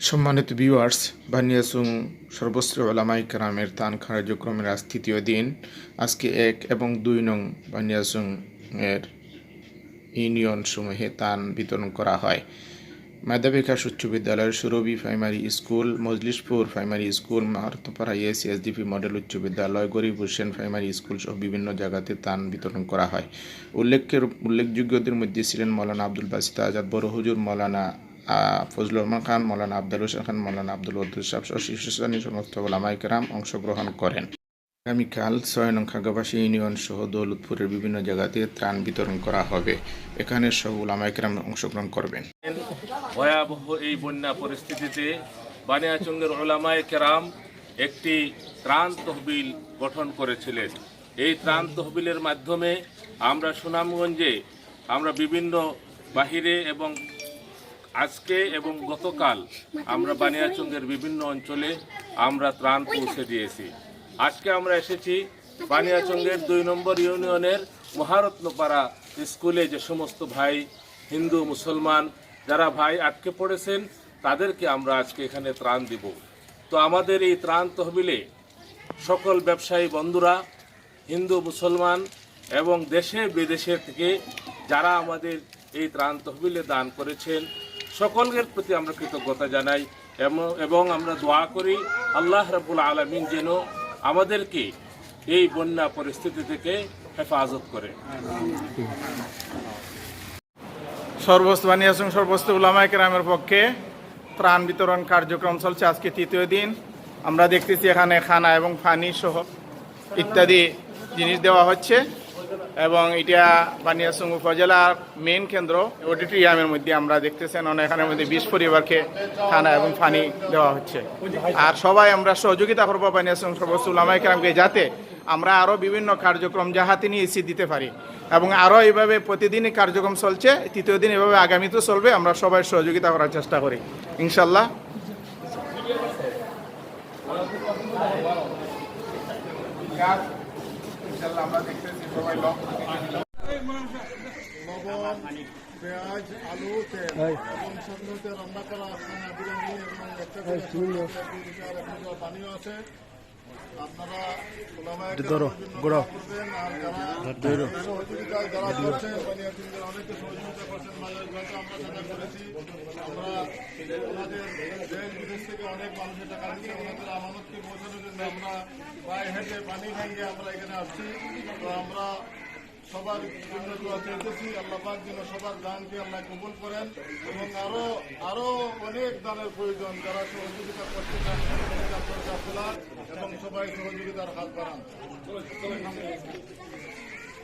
সম্মানিত ভিউয়ার্স বানিয়াসুং সর্বশ্রী ওলামাই কেরামের তান কার্যক্রমের আজ তৃতীয় দিন। আজকে এক এবং দুই নং বানিয়াসুং এর ইউনিয়ন সমূহে তান বিতরণ করা হয়। মেধা উচ্চ বিদ্যালয়ের Surabhi primary school Majlishpur primary school Maharatpara ACSDP model উচ্চ বিদ্যালয়, গরিব হোসেন প্রাইমারি স্কুল সহ বিভিন্ন জায়গাতে তান বিতরণ করা হয়। উল্লেখের উল্লেখযোগ্যদের মধ্যে ছিলেন মৌলানা আব্দুল বাসিত আজাদ বড় হুজুর, মৌলানা ফজলুর রহমান খান, মৌলানা আব্দুল হোসেন খান, মৌলানা আব্দুল ওদ্দুল সাহেব সহ শীর্ষ শ্রেণির সমস্ত ওলামাই কেরাম অংশগ্রহণ করেন। আগামীকাল ছয় নং খাগাবাসী ইউনিয়ন সহ দৌলতপুরের বিভিন্ন জায়গাতে ত্রাণ বিতরণ করা হবে। এখানে সব ওলামাই কেরাম অংশগ্রহণ করবেন। ভয়াবহ এই বন্যা পরিস্থিতিতে বানিয়াচঙ্গের ওলামায়ে কেরাম একটি ত্রাণ তহবিল গঠন করেছিলেন। এই ত্রাণ তহবিলের মাধ্যমে আমরা সুনামগঞ্জে আমরা বিভিন্ন বাহিরে এবং আজকে এবং গতকাল আমরা বানিয়াচঙ্গের বিভিন্ন অঞ্চলে আমরা ত্রাণ পৌঁছে দিয়েছি। আজকে আমরা এসেছি বানিয়াচঙ্গের দুই নম্বর ইউনিয়নের মহারত্নপাড়া স্কুলে যে সমস্ত ভাই হিন্দু, মুসলমান যারা ভাই আটকে পড়েছেন, তাদেরকে আমরা আজকে এখানে ত্রাণ দিব। তো আমাদের এই ত্রাণ তহবিলে সকল ব্যবসায়ী বন্ধুরা, হিন্দু, মুসলমান এবং দেশে বিদেশে থেকে যারা আমাদের এই ত্রাণ তহবিলে দান করেছেন সকলের প্রতি আমরা কৃতজ্ঞতা জানাই এবং আমরা দোয়া করি আল্লাহ রাবুল আলমিন যেন আমাদেরকে এই বন্যা পরিস্থিতি থেকে হেফাজত করে। সর্বস্ত বানিয়াসং সর্বস্ত উলামায় কেরামের পক্ষে ত্রাণ বিতরণ কার্যক্রম চলছে আজকে তৃতীয় দিন। আমরা দেখতেছি এখানে খানা এবং পানি সহ ইত্যাদি জিনিস দেওয়া হচ্ছে। এবং এটা বানিয়াসং উপজেলার মেইন কেন্দ্র। অডিটোরিয়ামের মধ্যে আমরা দেখতেছেন এখানের মধ্যে বিশ পরিবারকে খানা এবং পানি দেওয়া হচ্ছে। আর সবাই আমরা সহযোগিতা করব বানিয়াসং সর্বস্ত উলামায় কেরামকে যাতে আমরা আরও বিভিন্ন কার্যক্রম যাহাতে নিয়ে এসি দিতে পারি। এবং আরও এইভাবে প্রতিদিনই কার্যক্রম চলছে, তৃতীয় দিন এভাবে আগামীতেও চলবে, আমরা সবাই সহযোগিতা করার চেষ্টা করি ইনশাল্লাহ লবণ পেঁয়াজ আলু তেল। এবং সাধারণত রান্না করা খানা বিরিয়ানি এবং একটা পানিও আছে। আপনারা জন্য দোয়া যারা করছেন অনেকে মাঝে মাঝে আমরা ওনাদের দেশ বিদেশ থেকে অনেক মানুষের টাকা দিচ্ছে ওনাদের আমানতকে পৌঁছানোর জন্য আমরা পায়ে হেঁটে পানি ভেঙে আমরা এখানে আসছি তো আমরা সবার জন্য দোয়া চাইতেছি আল্লাহ পাক যেন সবার দানকে আল্লাহ কবুল করেন এবং আরও আরও অনেক দানের প্রয়োজন যারা সহযোগিতা করতে চান এবং সবাই সহযোগিতার হাত বাড়ান